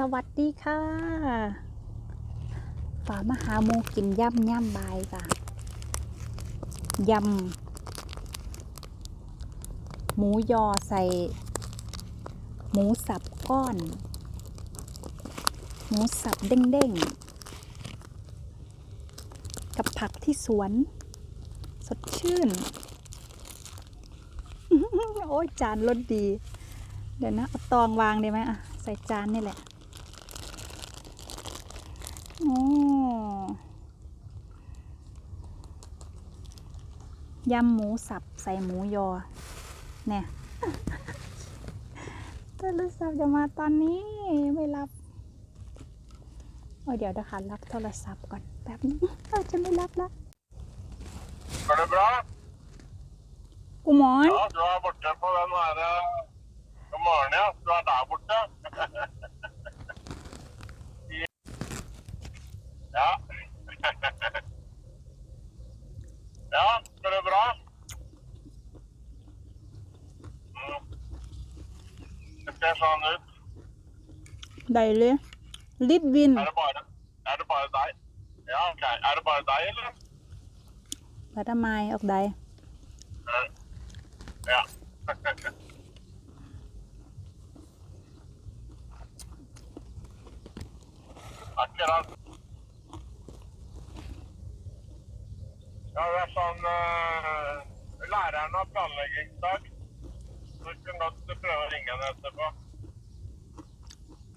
สวัสดีค่ะป่ามหาโมกินย่ำย่ำบายค่ะยำหมูยอใส่ หมูสับก้อน หมูสับเด้งๆ กับผักที่สวน สดชื่น โอ้ยจานรสดี เดี๋ยวนะ เอาตองวางได้ไหมอะใส่จานนี่แหละยำหมูสับใส่หมูยอเนี่ยตะลุสับจะมาตอนนี้ไม่รับ เดี๋ยวนะคะรับโทรศัพท์ก่อนแป๊บนึงอาจจะไม่รับละกูมอน Ja, du er borte på den der morgenen, kazanıp Dejlig. Litt vind. Er det bare, er det bare deg? Ja, ok. Er det bare deg, eller? Bare meg og deg. Ja. Akkurat. Ja, det er sånn uh, Læreren har planleggingsdag. Så kan godt prøve å ringe henne etterpå.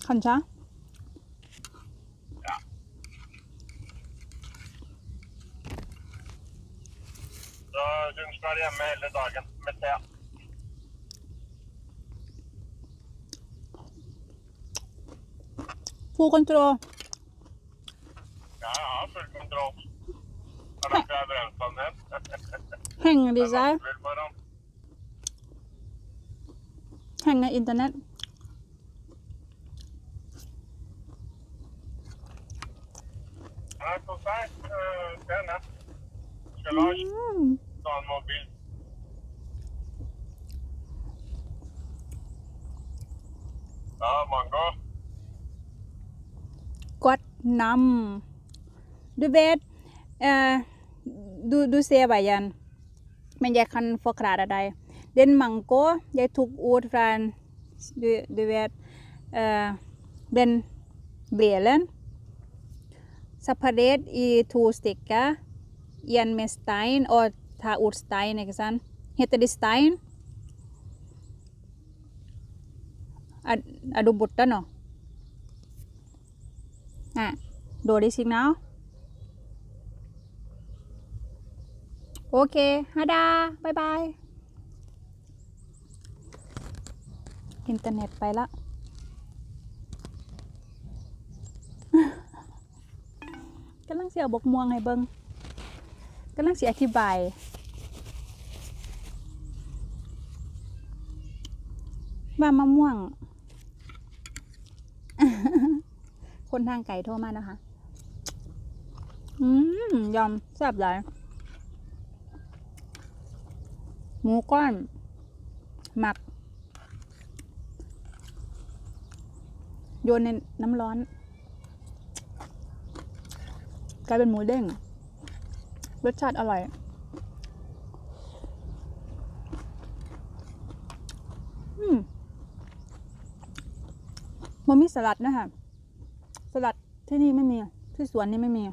Kanskje? Ja. Så hun skal hjemme hele dagen med te. God kontroll. Ja, jeg har full kontroll. Det er derfor jeg har bremsa ned. Henger de seg? แห่งในอินเทอร์เน็ตกดนำดูเบสดูดูเสียบายันมันจะคันฟอกราดอะไรเดนมังโกยายถูกอูดฟรานดูดูเวดเออเดนเบลเลนสปาร์เดตอีทูสติกะยันเมสตายน์โอทาอูดสตายน์เอกซันเฮตเตดิสตายน์อะดูบุตรเนาะอ่ะดูดิสิกนาวโอเคฮาดาบายบายอินเทอร์เน็ตไปละกำลังเสียบกมวงให้เบิงกำลังเสียอธิบาย ว่ามะม่วง คนทางไก่โทรมานะคะอืมยอมแซ่บเลยหมูก้อน หมักโยนในน้ำร้อน กลายเป็นหมูเด้งรสชาติอร่อยอืมมันมีสลัดนะคะสลัดที่นี่ไม่มี ที่สวนนี่ไม่มี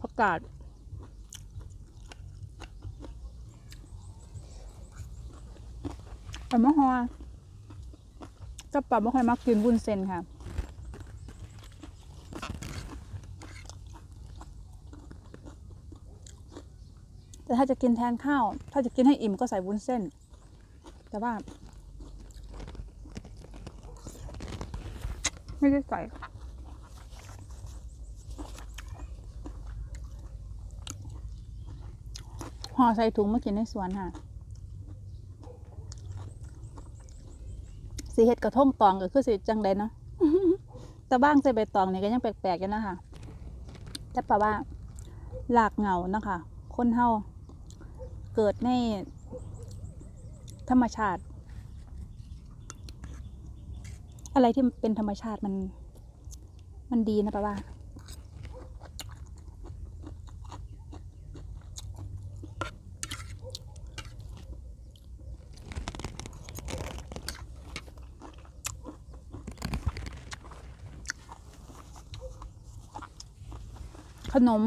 พักกาดแต่มะฮอกับปลาไม่ค่อยมักกินวุ้นเส้นค่ะ แต่ถ้าจะกินแทนข้าว ถ้าจะกินให้อิ่มก็ใส่วุ้นเส้น แต่ว่า ไม่ได้ใส่ห่อใส่ถุงมากินในสวนค่ะสีเห็ดกระท่งตองก็คือสีจังไดเนาะต่บ้างใส่ใบตองนี่ก็ยังแปลกๆ อยู่นะคะแต่แปลว่า หลากเหงานะคะ คนเฮาเกิดในธรรมชาติ อะไรที่เป็นธรรมชาติมัน มันดีนะปลาว่าขนม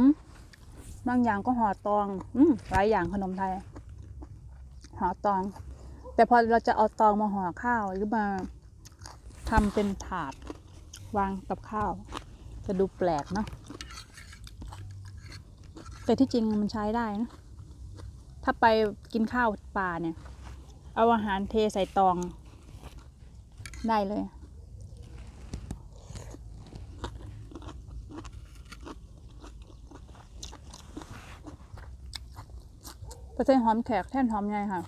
บางอย่างก็ห่อตอง อืม หลายอย่างขนมไทยห่อตอง แต่พอเราจะเอาตองมาห่อข้าวหรือมาทำเป็นถาดวางกับข้าว จะดูแปลกเนาะ แต่ที่จริงมันใช้ได้นะ ถ้าไปกินข้าวป่าเนี่ย เอาอาหารเทใส่ตองได้เลยใส่หอมแขกแท่นหอมใหญ่ค่ะ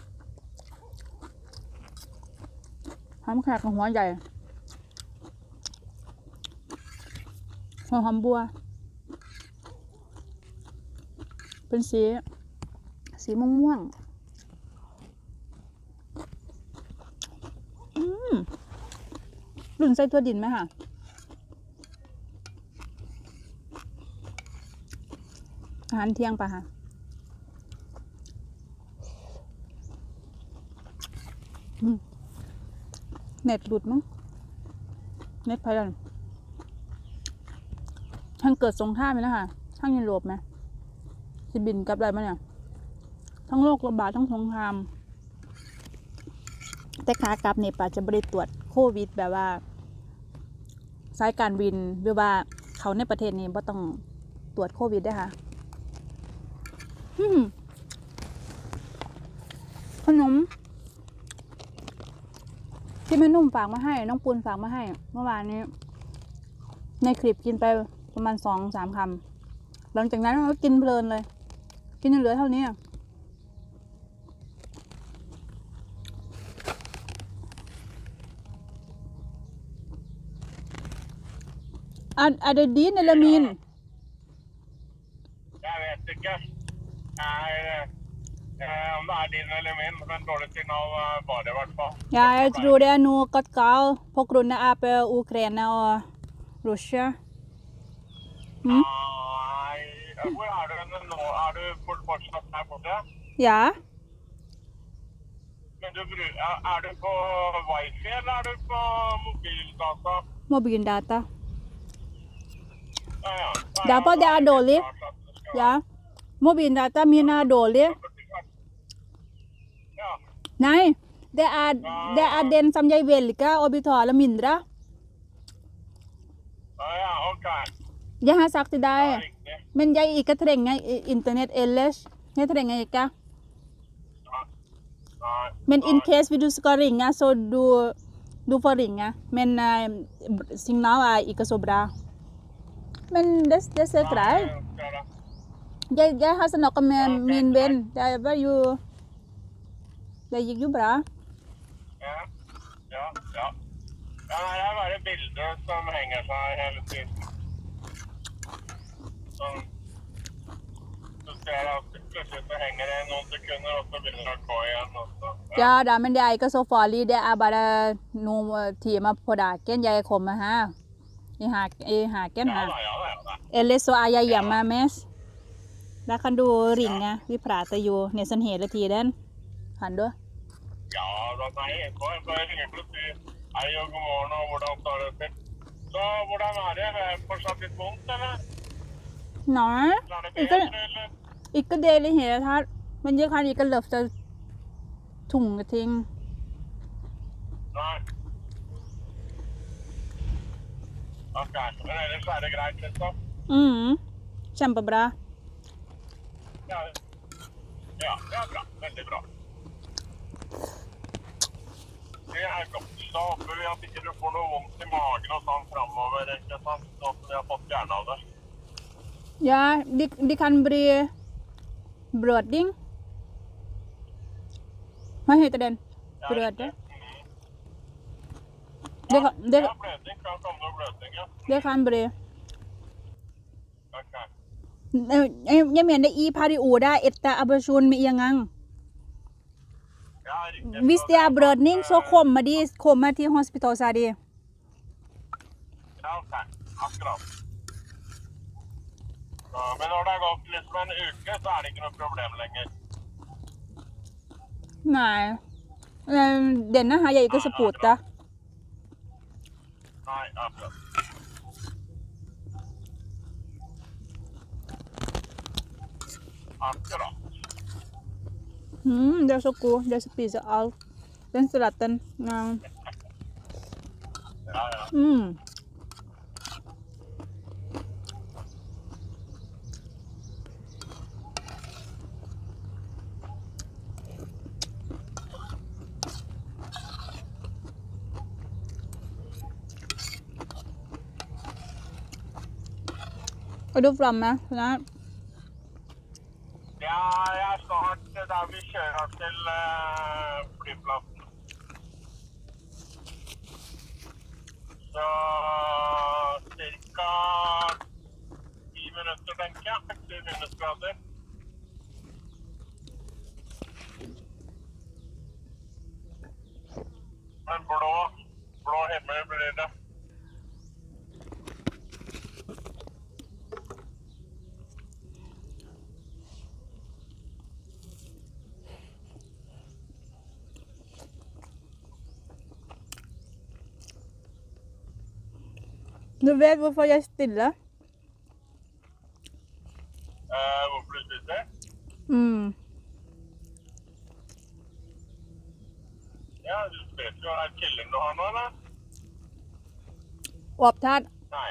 หอมแขกหัวใหญ่หัวหอมบัว เป็นสี สีม่วงม่วงรุ่นใส่ตัวดินไหมค่ะ อาหารเที่ยงปะค่ะน็ตหลุดมั้ง เน็ตพยันท่านเกิดสงท่าไหมนะคะท่านยุโรปไหมสิบินกับอะไรมาเนี่ย ทั้งโรคระบาดทั้งสงคราม แต่ขากลับเนี่ยป่าจะบริตรวจโควิดแบบว่าสายการบินหรือว่าเขาในประเทศนี้ก็ต้องตรวจโควิดได้ค่ะขนมที่แม่นุ่มฝากมาให้ น้องปูนฝากมาให้ เมื่อวานนี้ ในคลิปกินไปประมาณสองสามคำ หลังจากนั้นก็กินเพลินเลย กินจนเหลือเท่านี้ อะอะดดีนเนลามินได้เลย have to just, u Eh, om det er din eller min, men dårlig siden av eh, bare, i hvert fall. Ja, jeg tror det er noe gått galt pga. Ukraina og Russia. Mm. Ah, nei Hvor er du nå? Er du fortsatt her borte? Ja. Men du, er du på wifi, eller er du på mobildata? Mobildata. Ja, ja. Derfor det er dårlig. Ja. Mobildata min er dårlig. นายเดอาเดอาเดนสำยายเวลิกาอบิทอลมินดระยังหาสักติได้ มันยายอีกกระเทงไงอินเทอร์เน็ตเอลเลชเนี่ยเทงไงกะมันอินเคสวิดูสกอริงอะโซดูดูฟอริงอะมันสิ่งนาวอะอีกกระสบรามันเดสเดสเซตไรยายยายหาสนอกกับมินเบนยายว่าอยู่ Det gikk jo bra. Ja. Ja. Ja. ja her er bare bilder som henger seg hele tiden. Sånn. Du ser at plutselig så henger det noen sekunder, og så begynner det å gå igjen. Også. Ja. ja da, men det er ikke så farlig. Det er bare noen timer på dagen jeg kommer her. I, h a k e n her. Ja, ja, ja, Ellers å er jeg hjemme mest. Da kan du ringe. Vi prater jo nesten hele tiden. Kan du? Ja. Ja da, nei, NK, NK jeg ringer for å si hei og god morgen og hvordan står det til. Så hvordan er det? Er det fortsatt litt vondt, eller? Nei, det ikke, eller? ikke det i det hele tatt. Men jeg kan ikke løfte tunge ting. Nei. Ok, men ellers er det greit, liksom? Mm. Kjempebra. Ja, ja, det er bra. Veldig bra. det er godt. Da håper vi at ikke du får noe vondt i magen og sånn framover. Ikke sant? Så at vi har fått fjerna det. Ja, de, de kan bli blødning. Hva heter den? Bløde? Det kan, det, blødning kan komme blødning, ja. Det kan bli. Okay. Jeg mener i periode r etter ablasjon med en gang. Ja. Hvis det er brødning, så kommer de kommer til hospital, sa de. Ja, takk. Akkurat. Så, men når det har gått liksom en uke, så er det ikke noe problem lenger. Nei. Denne har jeg ikke supporta. Nei, akkurat. Akkurat. Hmm, det er så god. Jeg spiser alt. Den salaten um, mm. Aduh, flam ya. Nah. vi kjører til eh, flyplassen. Så ca. ti minutter, tenker jeg. Ti minusgrader. Men blå, blå himmel blir det. Du vet hvorfor jeg stiller? Eh, hvorfor du stiller? Mm. Ja, du vet jo er kjelleren du har nå, eller? Opptatt? Nei.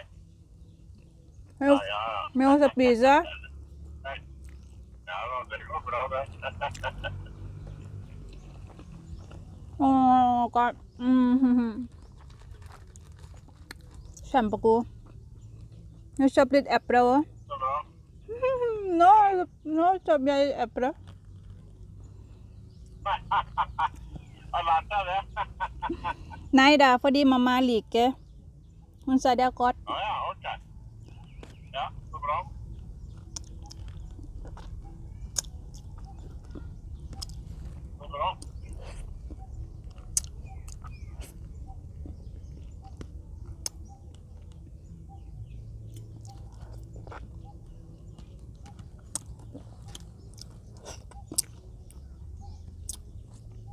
Med, ja, ja, ja. med oss spise? Nei. Ja det går bra, det. Å, oh, God. Mm mm-hmm. Sampo ko. No shop dit apra wo. No, no shop ya apra. Nay da, for di mamma like. Hon sa det kort. Ja, ja, okej. Ja, så bra.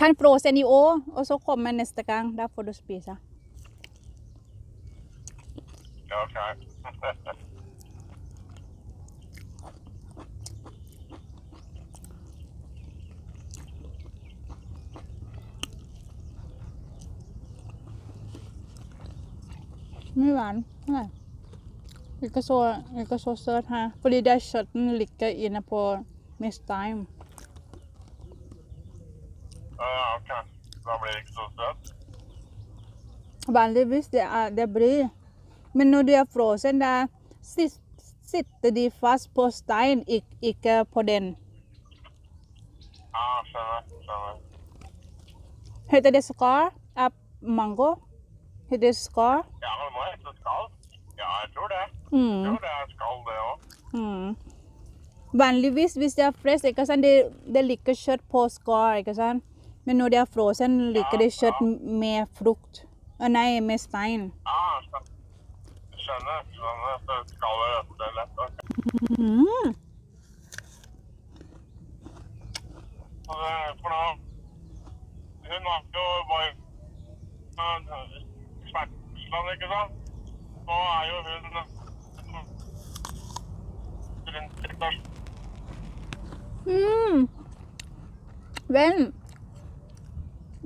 ท่านโปรเซนิโอโอซคอมเมนสตกังดาฟโดสปีซะไม่หวาน่ไอีกโซอีกโซเซอร์ฮะฟรีดเาชัดนลิกเกอร์อินอพอเมสไทม์ Vanligvis det, er, det blir Men når du er frossen, da sitter de fast på stein, ikke på den. Ah, skjønner. skjønner. Heter det skar? Er mango? Heter det skar? Ja, det må hete skall. Ja, jeg tror det. Mm. Jeg tror det er skall, det òg. Mm. Vanligvis hvis det er fresh, ikke sant? Det, det liker kjøtt på skar, ikke sant? Men når det er frossen, liker ja, de kjøtt ja. med frukt. Å nei, med stein. Ah, skjønner. skjønner. Skaller etter lett. Mm. For da Hun var er jo hun rundt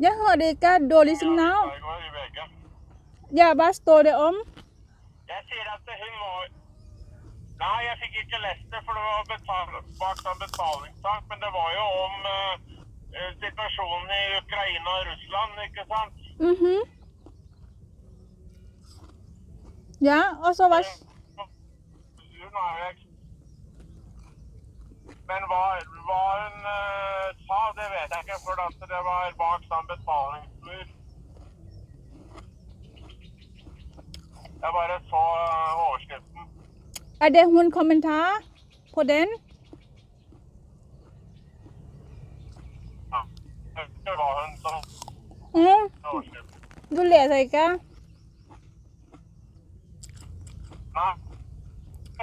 jeg hører ikke dårlig signal. Ja, hva står det om? Jeg sier at hun må Nei, jeg fikk ikke lest det, for det var betal... bak en betalingssak. Men det var jo om uh, situasjonen i Ukraina og Russland, ikke sant? Mm -hmm. Ja, og så hva Hun har jo Men hva, hva hun uh, sa, det vet jeg ikke, for det var bak en betalingssak. Jeg bare så eh, overskriften. Er det hun kommentar på den? Ja. Mm. Det var hun som mm. overskriften. Du leser ikke? Nei.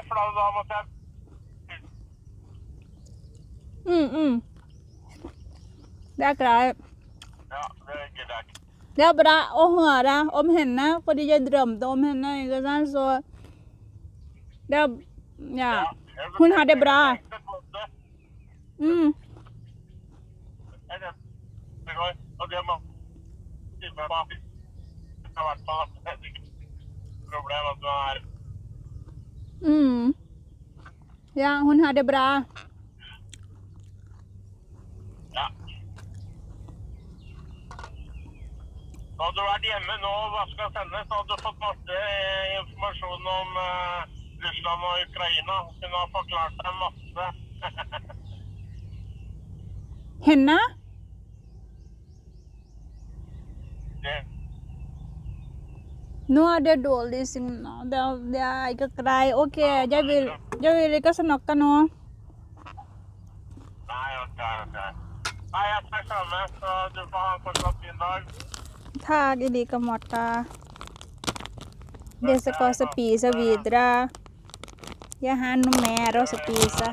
For da måtte jeg Mm, mm. Det er greit. Ja, det gidder jeg ikke. ี๋ยวบระโอหัวระอมเห็นนะพอที่จะเดิมตอมเห็นนะก็สันโซเดี๋ยวอย่าคุณหาเดบราอืมอืมอย่างคุณหาเดบรา Da Hadde du vært hjemme nå og vaska tennene, så hadde du fått masse eh, informasjon om uh, Russland og Ukraina. Kunne ha forklart deg masse. Henne? Det. Nå er det dårlig signal. Det, det er ikke greit. OK, jeg vil, jeg vil ikke snakke nå. Nei, OK. ok. Nei, jeg tar samme, så du får ha en fortsatt fin dag. ทากดิลิกมอดตาเดสกอสปีสวีดรายาฮานุแมรสปีซะ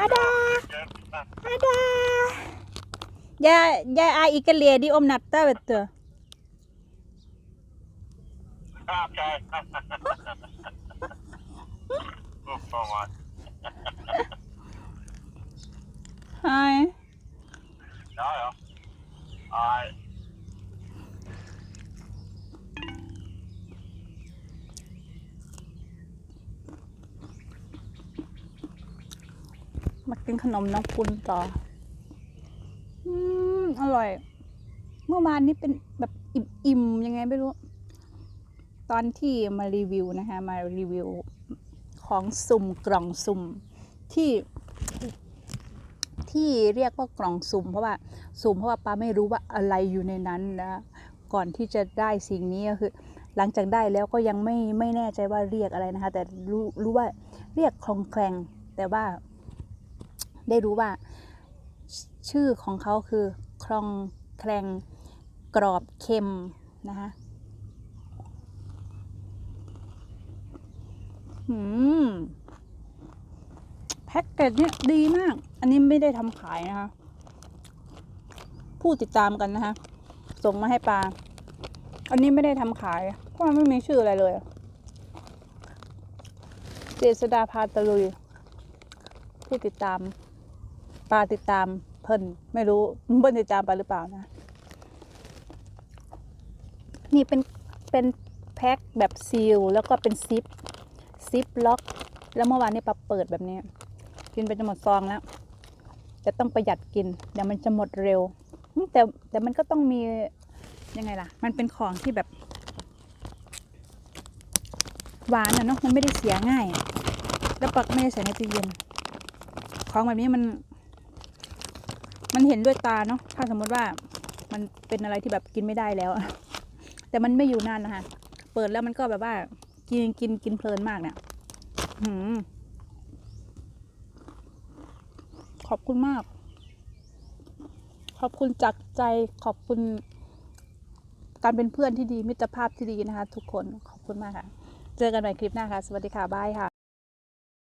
อาดาอาดายายาอาอีกเลียดิอมนับตาเวตเตอฮายมากินขนมน้ h ă n nồng อ ó อร่อย เมื่อวานนี้เป็นแบบอิ่มๆยังไงไม่รู้ ตอนที่มารีวิวนะคะมารีวิว ของสุ่มกล่องสุ่ม ที่ที่เรียกว่ากล่องสุ่มเพราะว่าสุ่มเพราะว่าป้าไม่รู้ว่าอะไรอยู่ในนั้น นะ ก่อนที่จะได้สิ่งนี้ก็คือหลังจากได้แล้วก็ยังไม่ไม่แน่ใจว่าเรียกอะไรนะคะแต่รู้รู้ว่าเรียกคลองแคลงแต่ว่า ได้รู้ว่า ชื่อของเขาคือ คลองแคลงกรอบเค็มนะคะอืมแพ็กเกจเนี่ยดีมาก อันนี้ไม่ได้ทำขายนะคะ ผู้ติดตามกันนะคะ ส่งมาให้ปลาอันนี้ไม่ได้ทำขาย เพราะไม่มีชื่ออะไรเลยเจษดาพาตะลุยผู้ติดตามปลาติดตามเพิ่นไม่รู้เพิ่นติดตามลาหรือเปล่านะ นี่เป็นเป็นแพ็คแบบซีลแล้วก็เป็นซิป ซิปล็อก แล้วเมื่อวานนี้ปลาเปิดแบบนี้กินไปจะหมดซองแล้วจะต้องประหยัดกินเดี๋ยวมันจะหมดเร็วแต่ แต่มันก็ต้องมี ยังไงล่ะ มันเป็นของที่แบบ หวานอะเนาะมันไม่ได้เสียง่าย แล้วปักไม่ได้ใส่ในตู้เย็น ของแบบนี้มัน มันเห็นด้วยตาเนาะถ้าสมมติว่า มันเป็นอะไรที่แบบกินไม่ได้แล้วแต่มันไม่อยู่นานนะคะเปิดแล้วมันก็แบบว่า กินกินกินเพลินมากเนะี่ยขอบคุณมาก ขอบคุณจากใจ ขอบคุณ การเป็นเพื่อนที่ดี มิตรภาพที่ดีนะคะทุกคน ขอบคุณมากค่ะ เจอกันใหม่คลิปหน้าค่ะ สวัสดีค่ะบายค่ะ